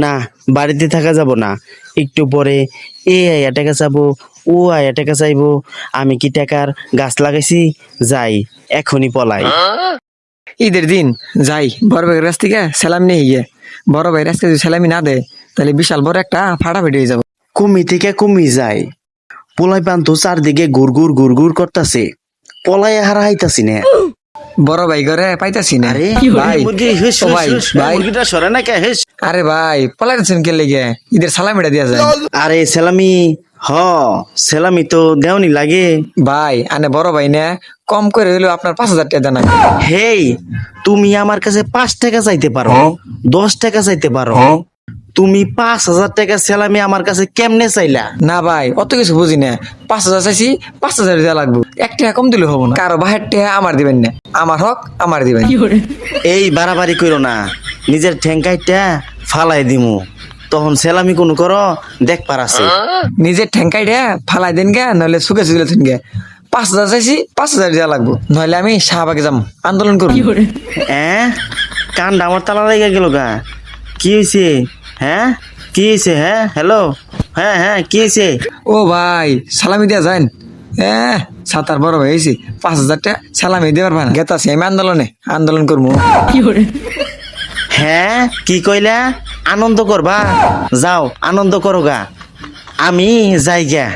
না বাড়িতে থাকা যাব না। একটু পরে এ আয়া টাকা চাবো ও আয়া টাকা চাইব। আমি কি টাকার গাছ লাগাইছি? যাই এখনই পলাই। ঈদের দিন যাই বড় ভাইয়ের কাছ থেকে সালামি নিয়ে গিয়ে। বড় ভাইয়ের আজকে যদি সালামি না দেয় তাহলে বিশাল বড় একটা ফাটাফাটি হয়ে যাব। কমি থেকে কমি যায় পোলাই পান তো চারদিকে গুড় গুড় গুড় গুড় করতাছে। পলাই হারা হাইতাছি না। বড় ভাই ঘরে পাইতাছি না। আরে ভাই ভাই ভাই। সরে না কে আরে ভাই পলাইতেছেন কে লেগে? ঈদের সালামিটা দিয়া যায়। আরে সেলামি হ সেলামি তো দেওনি লাগে। ভাই আনে বড় ভাই না কম করে হইলেও আপনার পাঁচ হাজার টাকা দেন। হেই তুমি আমার কাছে পাঁচ টাকা চাইতে পারো দশ টাকা চাইতে পারো। তুমি পাঁচ হাজার টাকা সেলামি আমার কাছে কেমনে চাইলা? না ভাই অত কিছু বুঝি না। পাঁচ হাজার চাইছি পাঁচ হাজার দেওয়া লাগবে। এক টাকা কম দিলে হব না। কারও বাহের টাকা আমার দিবেন না। আমার হক আমার দিবেন। এই বাড়াবাড়ি করো না। নিজের ঠেঙ্কাইটা ফালাই দিমু। তখন সেলামি কোন করো দেখ পারাছে নিজের ঠেঙ্কাই রে ফালাই দেন গে নইলে সুখে সুখে দেন গে পাঁচ হাজার চাইছি পাঁচ হাজার দেওয়া লাগবো। নইলে আমি শাহবাগে যাম আন্দোলন করব। হ্যাঁ কানটা আমার তালা লেগে গেল গা। কি হয়েছে হ্যাঁ কি হয়েছে হ্যাঁ হ্যালো? হ্যাঁ হ্যাঁ কি হয়েছে ও ভাই সালামি দিয়া যান হ্যাঁ সাতার বড় হয়েছি পাঁচ হাজার টাকা সালামি দেবার ভাই গেতাছি আমি আন্দোলনে আন্দোলন করব। হ্যাঁ কি কইলা? আনন্দ করবা? যাও, আনন্দ করো গা। আমি যাই গা।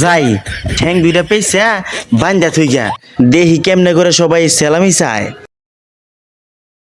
যাই। ঠ্যাং দুইটা পেয়েছা বান্ধা থই গা। দেহি কেমনে করে সবাই সেলামি চায়।